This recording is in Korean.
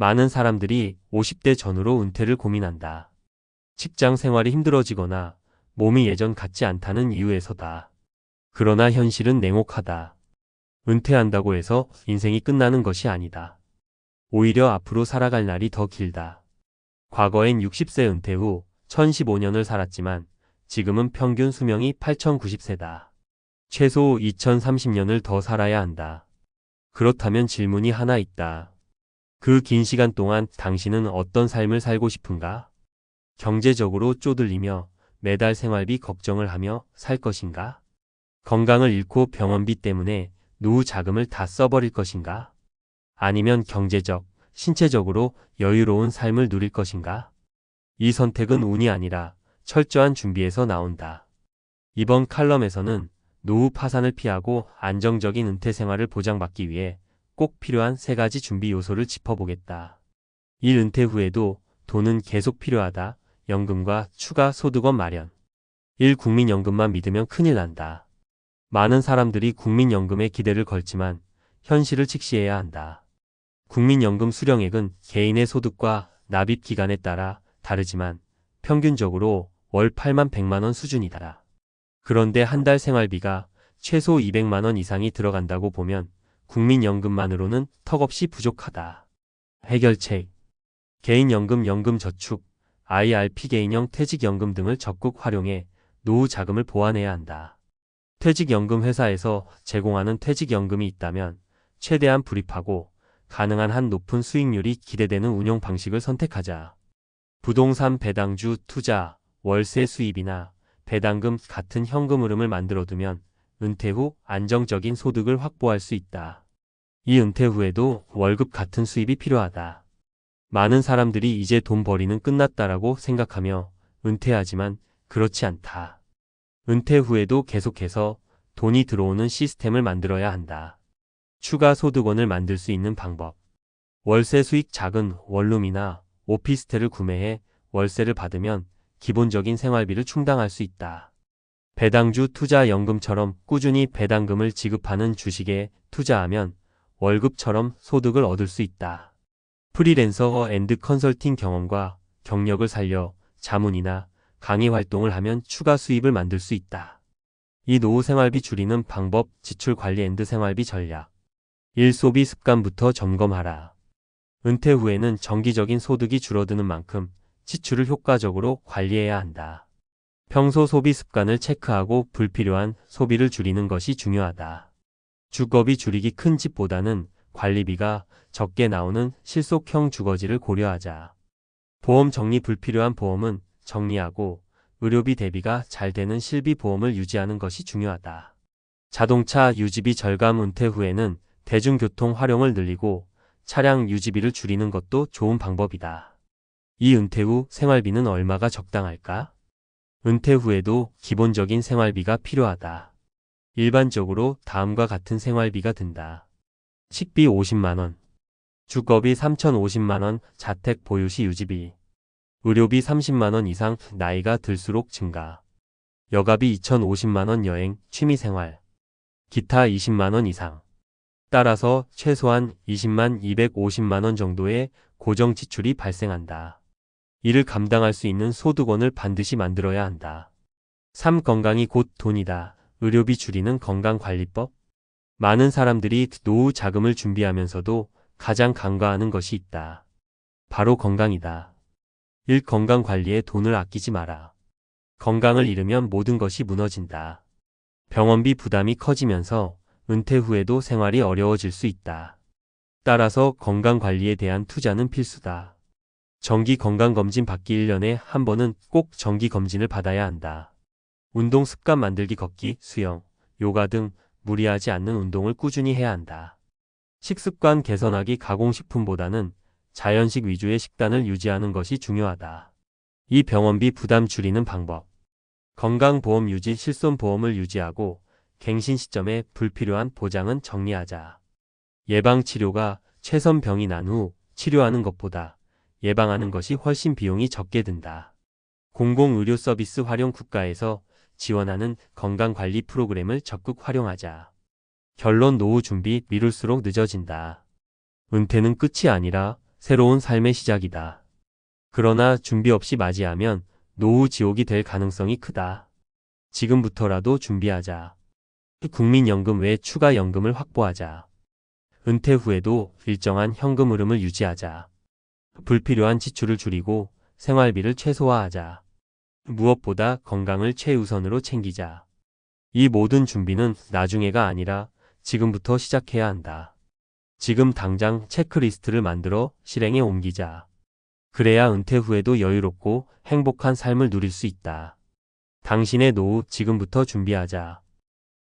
많은 사람들이 50대 전후로 은퇴를 고민한다. 직장 생활이 힘들어지거나 몸이 예전 같지 않다는 이유에서다. 그러나 현실은 냉혹하다. 은퇴한다고 해서 인생이 끝나는 것이 아니다. 오히려 앞으로 살아갈 날이 더 길다. 과거엔 60세 은퇴 후 1015년을 살았지만 지금은 평균 수명이 8090세다. 최소 2030년을 더 살아야 한다. 그렇다면 질문이 하나 있다. 그 긴 시간 동안 당신은 어떤 삶을 살고 싶은가? 경제적으로 쪼들리며 매달 생활비 걱정을 하며 살 것인가? 건강을 잃고 병원비 때문에 노후 자금을 다 써버릴 것인가? 아니면 경제적, 신체적으로 여유로운 삶을 누릴 것인가? 이 선택은 운이 아니라 철저한 준비에서 나온다. 이번 칼럼에서는 노후 파산을 피하고 안정적인 은퇴 생활을 보장받기 위해 꼭 필요한 세 가지 준비 요소를 짚어보겠다. 일 은퇴 후에도 돈은 계속 필요하다. 연금과 추가 소득원 마련. 1. 국민연금만 믿으면 큰일 난다. 많은 사람들이 국민연금에 기대를 걸지만 현실을 직시해야 한다. 국민연금 수령액은 개인의 소득과 납입 기간에 따라 다르지만 평균적으로 월 8만 100만 원 수준이다. 그런데 한 달 생활비가 최소 200만 원 이상이 들어간다고 보면 국민연금만으로는 턱없이 부족하다. 해결책 개인연금, 연금저축, IRP 개인형 퇴직연금 등을 적극 활용해 노후 자금을 보완해야 한다. 퇴직연금 회사에서 제공하는 퇴직연금이 있다면 최대한 불입하고 가능한 한 높은 수익률이 기대되는 운용 방식을 선택하자. 부동산 배당주 투자, 월세 수입이나 배당금 같은 현금 흐름을 만들어두면 은퇴 후 안정적인 소득을 확보할 수 있다. 이 은퇴 후에도 월급 같은 수입이 필요하다. 많은 사람들이 이제 돈 벌이는 끝났다라고 생각하며 은퇴하지만 그렇지 않다. 은퇴 후에도 계속해서 돈이 들어오는 시스템을 만들어야 한다. 추가 소득원을 만들 수 있는 방법. 월세 수익 작은 원룸이나 오피스텔을 구매해 월세를 받으면 기본적인 생활비를 충당할 수 있다. 배당주 투자 연금처럼 꾸준히 배당금을 지급하는 주식에 투자하면 월급처럼 소득을 얻을 수 있다. 프리랜서 앤드 컨설팅 경험과 경력을 살려 자문이나 강의 활동을 하면 추가 수입을 만들 수 있다. 이 노후 생활비 줄이는 방법, 지출 관리 앤드 생활비 전략. 1. 소비 습관부터 점검하라. 은퇴 후에는 정기적인 소득이 줄어드는 만큼 지출을 효과적으로 관리해야 한다. 평소 소비 습관을 체크하고 불필요한 소비를 줄이는 것이 중요하다. 주거비 줄이기 큰 집보다는 관리비가 적게 나오는 실속형 주거지를 고려하자. 보험 정리 불필요한 보험은 정리하고 의료비 대비가 잘 되는 실비 보험을 유지하는 것이 중요하다. 자동차 유지비 절감 은퇴 후에는 대중교통 활용을 늘리고 차량 유지비를 줄이는 것도 좋은 방법이다. 이 은퇴 후 생활비는 얼마가 적당할까? 은퇴 후에도 기본적인 생활비가 필요하다. 일반적으로 다음과 같은 생활비가 든다. 식비 50만원, 주거비 3,050만원, 자택 보유시 유지비, 의료비 30만원 이상 나이가 들수록 증가, 여가비 2,050만원 여행, 취미생활, 기타 20만원 이상. 따라서 최소한 20만 250만원 정도의 고정 지출이 발생한다. 이를 감당할 수 있는 소득원을 반드시 만들어야 한다. 3. 건강이 곧 돈이다. 의료비 줄이는 건강관리법. 많은 사람들이 노후 자금을 준비하면서도 가장 간과하는 것이 있다. 바로 건강이다. 1. 건강 관리에 돈을 아끼지 마라. 건강을 잃으면 모든 것이 무너진다. 병원비 부담이 커지면서 은퇴 후에도 생활이 어려워질 수 있다. 따라서 건강 관리에 대한 투자는 필수다. 정기 건강검진 받기 1년에 한 번은 꼭 정기 검진을 받아야 한다. 운동 습관 만들기 걷기, 수영, 요가 등 무리하지 않는 운동을 꾸준히 해야 한다. 식습관 개선하기 가공식품보다는 자연식 위주의 식단을 유지하는 것이 중요하다. 이 병원비 부담 줄이는 방법. 건강보험 유지 실손보험을 유지하고 갱신 시점에 불필요한 보장은 정리하자. 예방치료가 최선 병이 난 후 치료하는 것보다 예방하는 것이 훨씬 비용이 적게 든다. 공공의료 서비스 활용 국가에서 지원하는 건강관리 프로그램을 적극 활용하자. 결론 노후 준비 미룰수록 늦어진다. 은퇴는 끝이 아니라 새로운 삶의 시작이다. 그러나 준비 없이 맞이하면 노후 지옥이 될 가능성이 크다. 지금부터라도 준비하자. 국민연금 외 추가 연금을 확보하자. 은퇴 후에도 일정한 현금 흐름을 유지하자. 불필요한 지출을 줄이고 생활비를 최소화하자. 무엇보다 건강을 최우선으로 챙기자. 이 모든 준비는 나중에가 아니라 지금부터 시작해야 한다. 지금 당장 체크리스트를 만들어 실행에 옮기자. 그래야 은퇴 후에도 여유롭고 행복한 삶을 누릴 수 있다. 당신의 노후 지금부터 준비하자.